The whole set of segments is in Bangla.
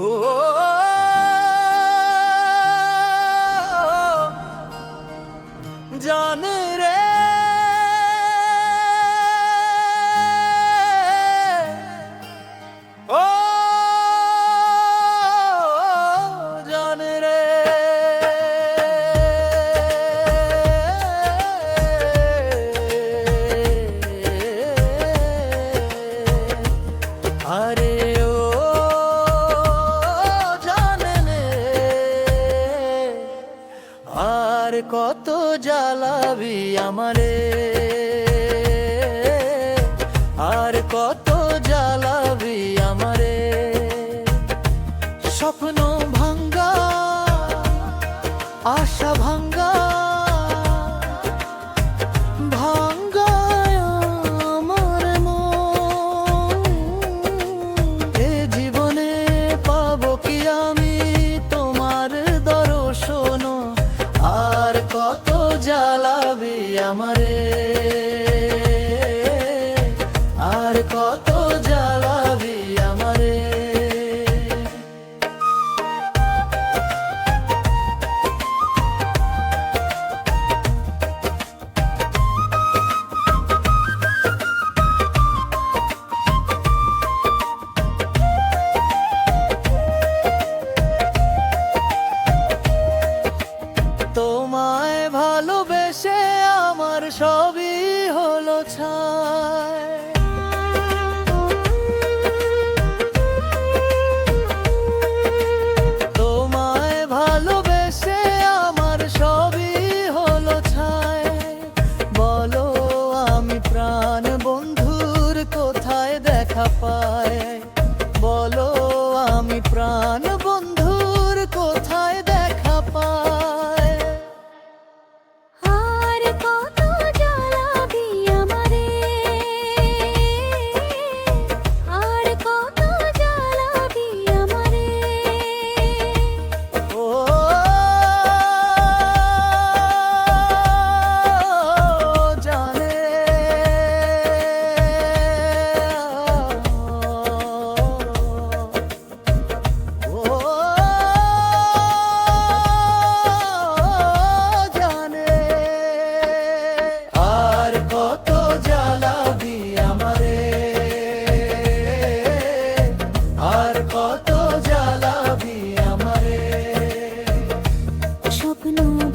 Oh. আর কত জ্বালাবি আমারে? আর কত জ্বালাবি আমারে? স্বপ্ন তোমায় ভালোবেসে আমার সবই হলো ছায় তোমায় ভালোবেসে আমার সবই ছায় বলো আমি প্রাণ বন্ধুর কোথায় দেখা পায় বলো আমি প্রাণ open up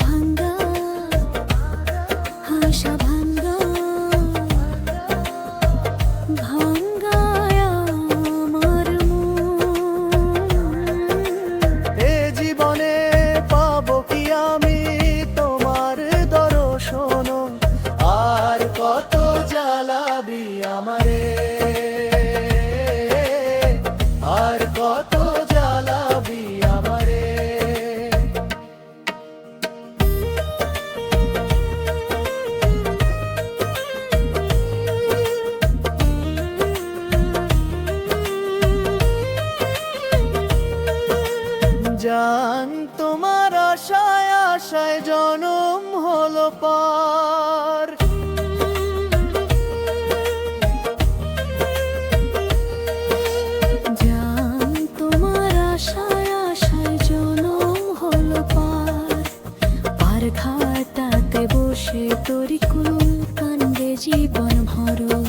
সে তোরি কুল কান্দে জীবন ভরো।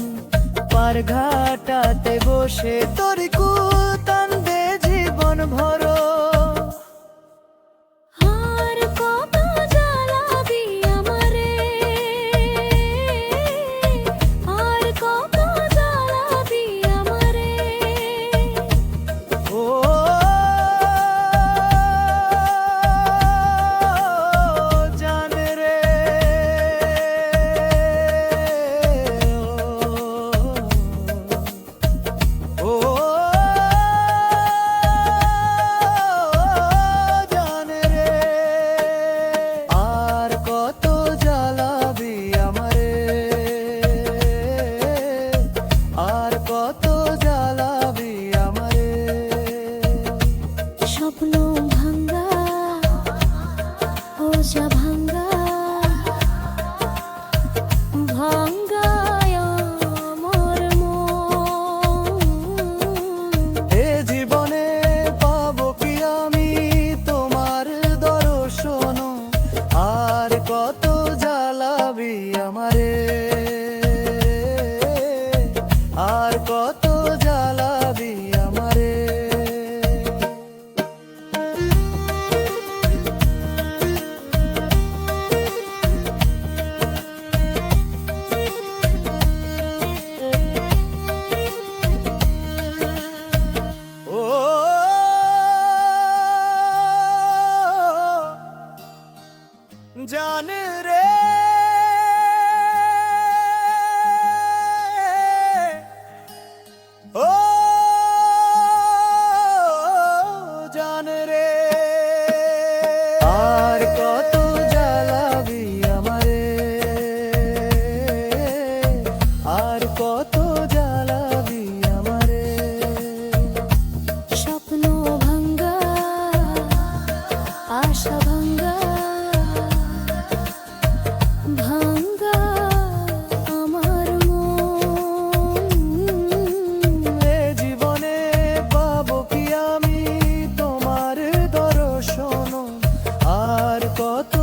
পার ঘাটাতে বসে তোর কথা